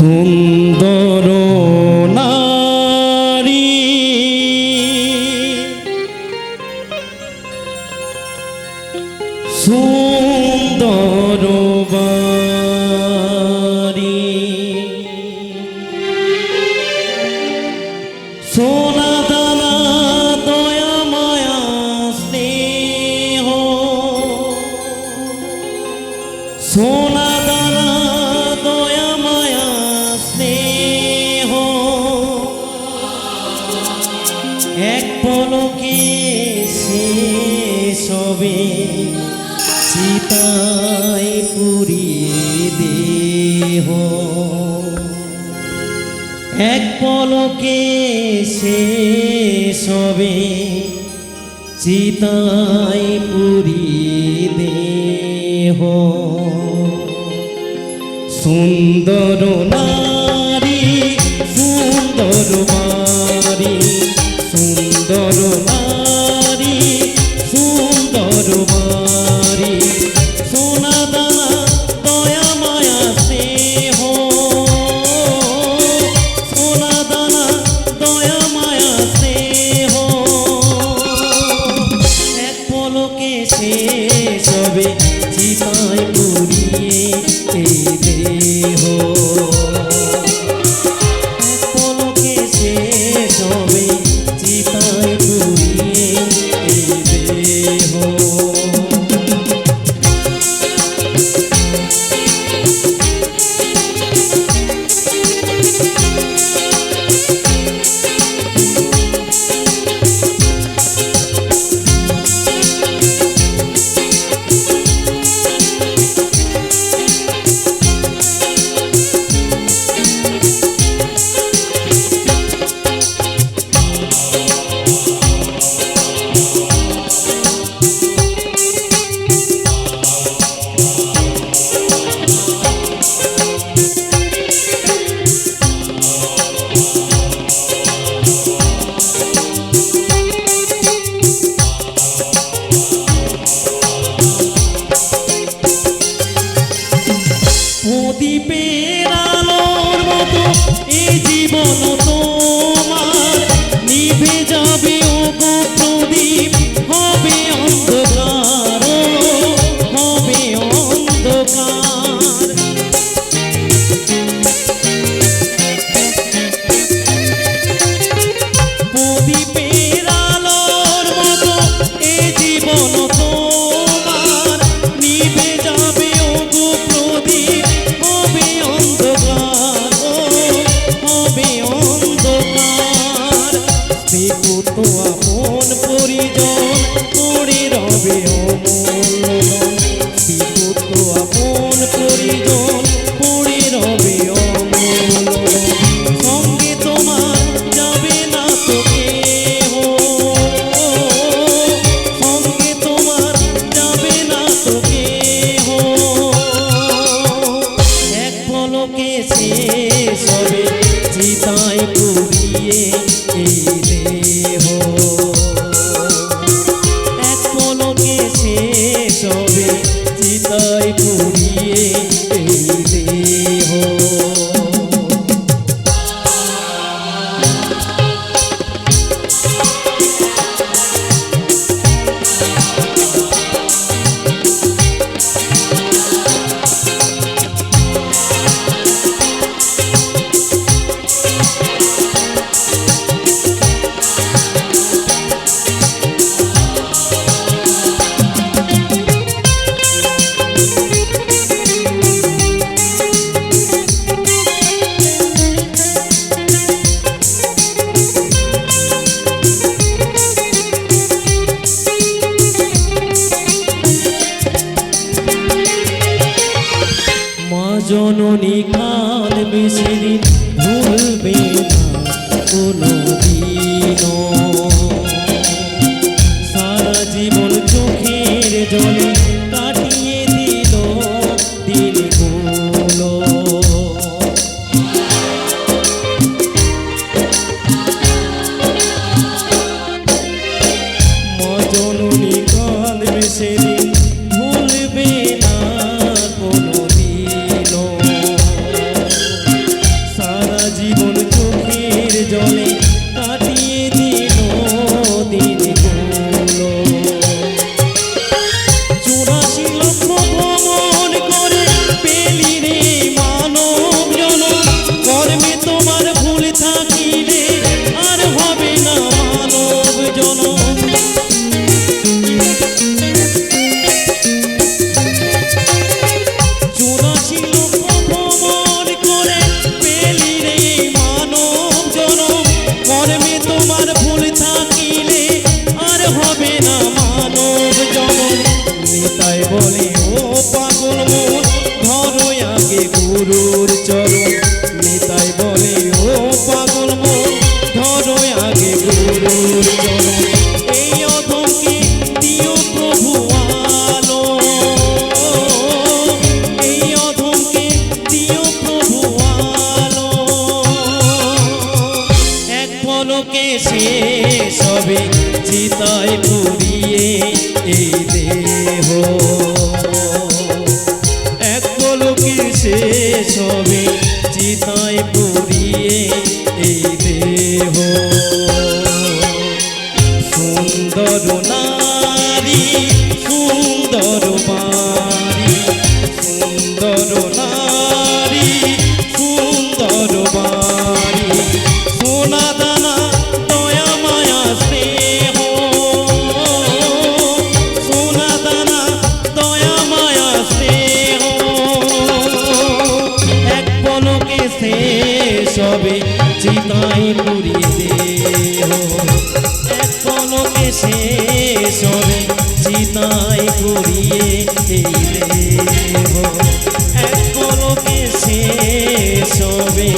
সুন্দর নারী। সুন্দর বাড়ি। সোনা দানা দয়া মায়া স্নেহ। সোনা আগুনায় পুরিয়ে দেহ। এক পলকে সে সবে চিতায় পুরিয়ে দেহ। সুন্দর নারী সুন্দর নারী সুন্দর নারী সুন্দর নারী আমি তাই বলি, ও পাগল মন, ধরো আগে গুরুর চরণ। নিতাই বলি, ও পাগল মন, ধরো আগে গুরুর চরণ। এই এক সে সবে চিতায় পুরিয়ে এই দেশ সুন্দর চিতাই পুরিয়ে দেহ। পলকে শেষ হবে চিতাই পুরিয়ে এই পলকে শেষ হবে